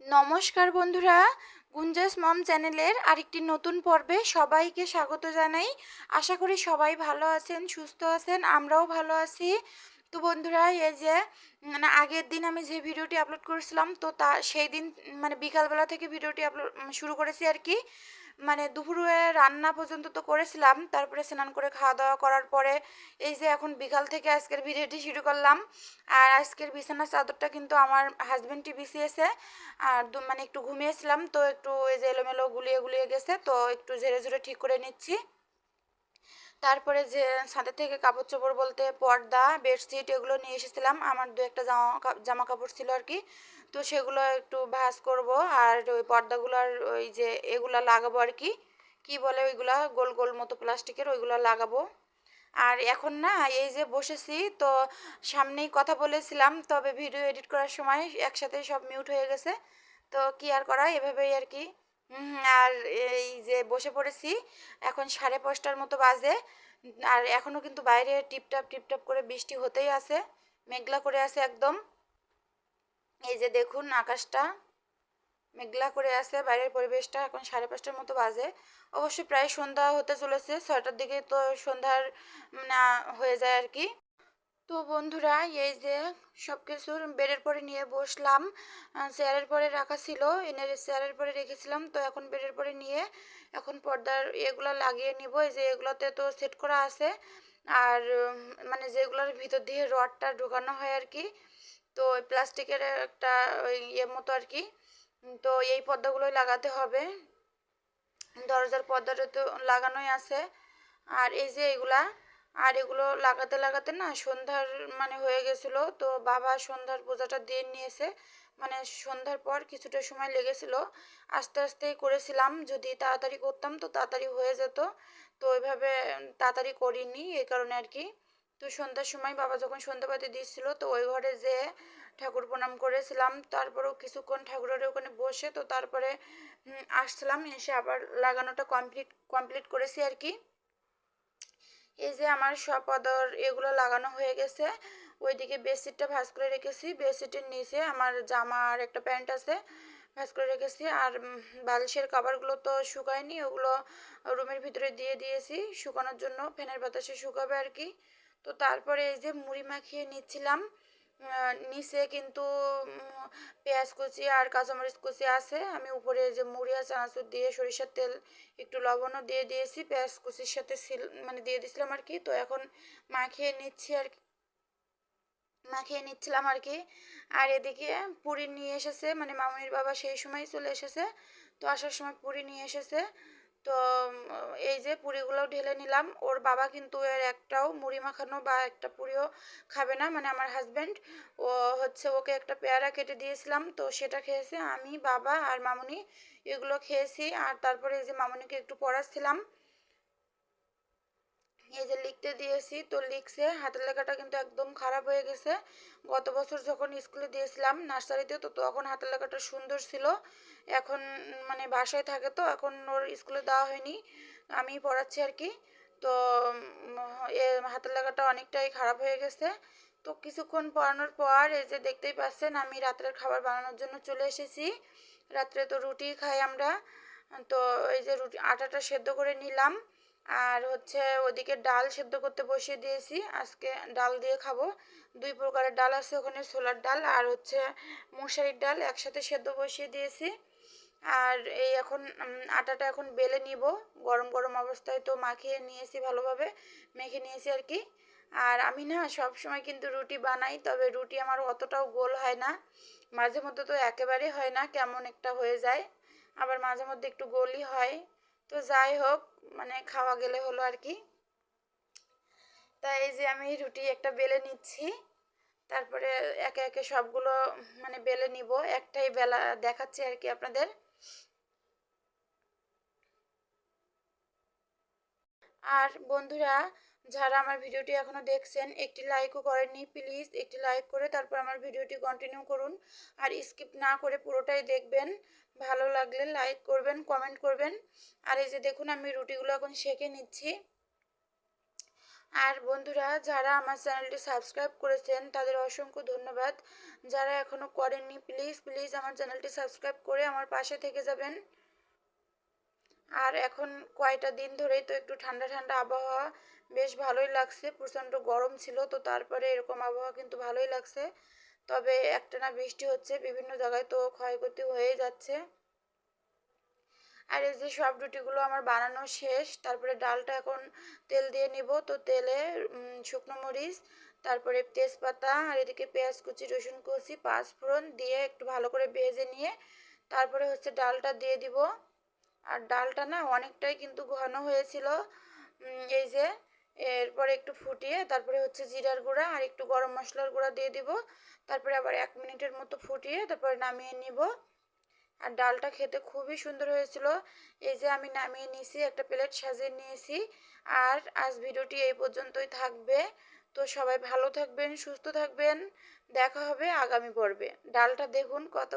নমস্কার বন্ধুরা, গুঞ্জাস মম চ্যানেলের আরেকটি নতুন পর্বে সবাইকে স্বাগত জানাই। আশা করি সবাই ভালো আছেন, সুস্থ আছেন, আমরাও ভালো আছি। তো বন্ধুরা, এই যে মানে আগের দিন আমি যে ভিডিওটি আপলোড করেছিলাম, তো তা, সেই দিন মানে বিকালবেলা থেকে ভিডিওটি আপলোড শুরু করেছি আর কি। মানে দুপুরে রান্না পর্যন্ত তো করেছিলাম, তারপরে স্নান করে খাওয়া দাওয়া করার পরে এই যে এখন বিকাল থেকে আজকের ভিডিওটি শুরু করলাম। আর আজকের বিছানার চাদরটা কিন্তু আমার হাজব্যান্ডটি বিছিয়েছে। আর মানে একটু ঘুমিয়েছিলাম, তো একটু এই যে এলোমেলো গুলিয়ে গুলিয়ে গেছে, তো একটু ঝেড়ে ঝেড়ে ঠিক করে নিচ্ছি। তারপরে যে ছাদের থেকে কাপড় চোপড় বলতে পর্দা বেডশিট এগুলো নিয়ে এসেছিলাম। আমার দু একটা জামা জামা কাপড় ছিল আর কি। তো সেগুলো একটু ভাজ করব আর ওই পর্দাগুলোর ওই যে এগুলা লাগাবো আর কি। কি বলে ওইগুলা? গোল গোল মতো প্লাস্টিকের ওইগুলো লাগাবো। আর এখন না এই যে বসেছি, তো সামনেই কথা বলেছিলাম, তবে ভিডিও এডিট করার সময় একসাথে সব মিউট হয়ে গেছে। তো কি আর করা এভাবেই আর কি। আর এই যে বসে পড়েছি, এখন সাড়ে পাঁচটার মতো বাজে। আর এখনও কিন্তু বাইরে টিপটাপ টিপটাপ করে বৃষ্টি হতেই আছে, মেঘলা করে আছে একদম। এই যে দেখুন, আকাশটা মেঘলা করে আছে, বাইরের পরিবেশটা এখন সাড়ে পাঁচটার মতো বাজে। অবশ্য প্রায় সন্ধ্যা হতে চলেছে, ছয়টার দিকে তো সন্ধ্যার না হয়ে যায় আর কি। তো বন্ধুরা, এই যে সব কিছুর বেডের পরে নিয়ে বসলাম। চেয়ারের পরে রাখা ছিল এনে চেয়ারের পরে রেখেছিলাম। তো এখন বেডের পরে নিয়ে এখন পর্দার এগুলো লাগিয়ে নিব। এই যে এগুলোতে তো সেট করা আছে। আর মানে যেগুলোর ভিতর দিয়ে রডটা ঢোকানো হয় আর কি। তো ওই প্লাস্টিকের একটা ওই ইয়ে মতো আর কি। তো এই পর্দাগুলোই লাগাতে হবে। দরজার পর্দাটা তো লাগানোই আছে। আর এই যে এগুলা, আর এগুলো লাগাতে লাগাতে না সন্ধ্যার মানে হয়ে গেছিল। তো বাবা সন্ধ্যার পূজাটা দিয়ে নিয়েছে। মানে সন্ধ্যার পর কিছুটা সময় লেগেছিল। আস্তে আস্তেই করেছিলাম। যদি তাড়াতাড়ি করতাম তো তাড়াতাড়ি হয়ে যেত। তো ওইভাবে তাড়াতাড়ি করিনি এই কারণে আর কি। তো সন্ধ্যার সময় বাবা যখন সন্ধ্যাবাতি দিচ্ছিল তো ওই ঘরে যে ঠাকুর প্রণাম করেছিলাম। তারপরেও কিছুক্ষণ ঠাকুরের ওখানে বসে, তো তারপরে আসছিলাম, এসে আবার লাগানোটা কমপ্লিট কমপ্লিট করেছি আর কি। এই যে আমার সব পদর এগুলো লাগানো হয়ে গেছে। ওইদিকে বেডশিটটা ভাঁজ করে রেখেছি। বেডশিটের নিচে আমার জামা আর একটা প্যান্ট আছে, ভাঁজ করে রেখেছি। আর বালিশের কাভারগুলো তো শুকায়নি, ওগুলো রুমের ভিতরে দিয়ে দিয়েছি। শুকানোর জন্য ফ্যানের বাতাসে শুকাবে আর কি। তো তারপরে এই যে মুড়ি মাখিয়ে নিচ্ছিলাম নিচে কিন্তু পেঁয়াজ কুচি আর কাঁচামরিচ কুচি আছে। আমি উপরে যে মুড়ি আর চানাচুর দিয়ে সরিষার তেল, একটু লবণও দিয়ে দিয়েছি, পেঁয়াজ কুচির সাথে সিল মানে দিয়ে দিয়েছিলাম আর কি। তো এখন মাখিয়ে নিচ্ছি আর মাখিয়ে নিচ্ছিলাম আর কি। আর এদিকে পুরি নিয়ে এসেছে মানে মামনির বাবা সেই সময় চলে এসেছে। তো আসার সময় পুরি নিয়ে এসেছে। তো এই যে পুরিগুলো ঢেলে নিলাম। ওর বাবা কিন্তু এর একটাও মুড়ি মাখানো বা একটা পুরিও খাবে না মানে আমার হাজব্যান্ড ও হচ্ছে ওকে একটা পেয়ারা কেটে দিয়েছিলাম, তো সেটা খেয়েছে আমি, বাবা আর মামুনি। এগুলো খেয়েছি, আর তারপরে এই যে মামুনিকে একটু পড়াচ্ছিলাম। এই যে লিখতে দিয়েছি, তো লিখছে হাতের লেখাটা কিন্তু একদম খারাপ হয়ে গেছে। গত বছর যখন স্কুলে দিয়েছিলাম নার্সারিতে তো তখন হাতের লেখাটা সুন্দর ছিল। এখন মানে বাসায় থাকে তো, এখন ওর স্কুলে দেওয়া হয়নি। আমি পড়াচ্ছি আর কি। তো, এ, হাতের লেখাটা অনেকটাই খারাপ হয়ে গেছে। তো কিছুক্ষণ পড়ানোর পর এই যে দেখতেই পাচ্ছেন, আমি রাত্রের খাবার বানানোর জন্য চলে এসেছি। রাত্রে তো রুটি খাই আমরা। তো এই যে রুটি, আটাটা সেদ্ধ করে নিলাম। আর হচ্ছে ওদিকে ডাল সেদ্ধ করতে বসিয়ে দিয়েছি। আজকে ডাল দিয়ে খাব। দুই প্রকারের ডাল আছে, ওখানে ছোলার ডাল আর হচ্ছে মশারির ডাল একসাথে সেদ্ধ বসিয়ে দিয়েছি। আর এই এখন আটাটা এখন বেলে নিব। গরম গরম অবস্থায় তো মাখিয়ে নিয়েছি ভালোভাবে, মেখে নিয়েছি আর কি। আর আমি না সব সময় কিন্তু রুটি বানাই, তবে রুটি আমার অতটাও গোল হয় না। মাঝে মধ্যে তো একেবারেই হয় না, কেমন একটা হয়ে যায়। আবার মাঝে মধ্যে একটু গোলই হয়। তো যাই হোক মানে খাওয়া গেলে হলো আর কি। তাই এই যে আমি রুটি একটা বেলে নিচ্ছি, তারপরে একে একে সবগুলো মানে বেলে নিব, একটাই বেলা দেখাচ্ছি আর কি আপনাদের। আর বন্ধুরা যারা আমার ভিডিওটি এখনও দেখছেন, একটি লাইকও করেননি প্লিজ একটি লাইক করে তারপর আমার ভিডিওটি কন্টিনিউ করুন। আর স্কিপ না করে পুরোটাই দেখবেন। ভালো লাগলে লাইক করবেন কমেন্ট করবেন। আর এই যে দেখুন, আমি রুটিগুলো এখন সেঁকে নিচ্ছি। আর বন্ধুরা, যারা আমার চ্যানেলটি সাবস্ক্রাইব করেছেন, তাদের অসংখ্য ধন্যবাদ। যারা এখনও করেননি প্লিজ প্লিজ আমার চ্যানেলটি সাবস্ক্রাইব করে আমার পাশে থেকে যাবেন। আর এখন কয়টা দিন ধরেই তো একটু ঠান্ডা ঠান্ডা আবহাওয়া, বেশ ভালোই লাগছে। প্রচণ্ড গরম ছিল, তো তারপরে এরকম আবহাওয়া কিন্তু ভালোই লাগছে। তবে একটানা বৃষ্টি হচ্ছে, বিভিন্ন জায়গায় তো ক্ষয়ক্ষতি হয়ে যাচ্ছে। আর এই যে সব রুটিগুলো আমার বানানো শেষ, তারপরে ডালটা এখন তেল দিয়ে নিব। তো তেলে শুকনো মরিচ, তারপরে তেজপাতা, আর এদিকে পেঁয়াজ কুচি, রসুন কুচি, পাঁচফোড়ন দিয়ে একটু ভালো করে ভেজে নিয়ে, তারপরে হচ্ছে ডালটা দিয়ে দিব। আর ডালটা না অনেকটাই কিন্তু ঘন হয়েছিল। এই যে, এরপরে একটু ফুটিয়ে তারপরে হচ্ছে জিরার গুঁড়া আর একটু গরম মশলার গুঁড়া দিয়ে দিব। তারপরে আবার এক মিনিটের মতো ফুটিয়ে তারপরে নামিয়ে নিব। আর ডালটা খেতে খুবই সুন্দর হয়েছিল। এই যে আমি নামিয়ে নিয়েছি, একটা প্লেট সাজিয়ে নিয়েছি। আর আজ ভিডিওটি এই পর্যন্তই থাকবে। তো সবাই ভালো থাকবেন, সুস্থ থাকবেন। দেখা হবে আগামী পর্বে। ডালটা দেখুন কত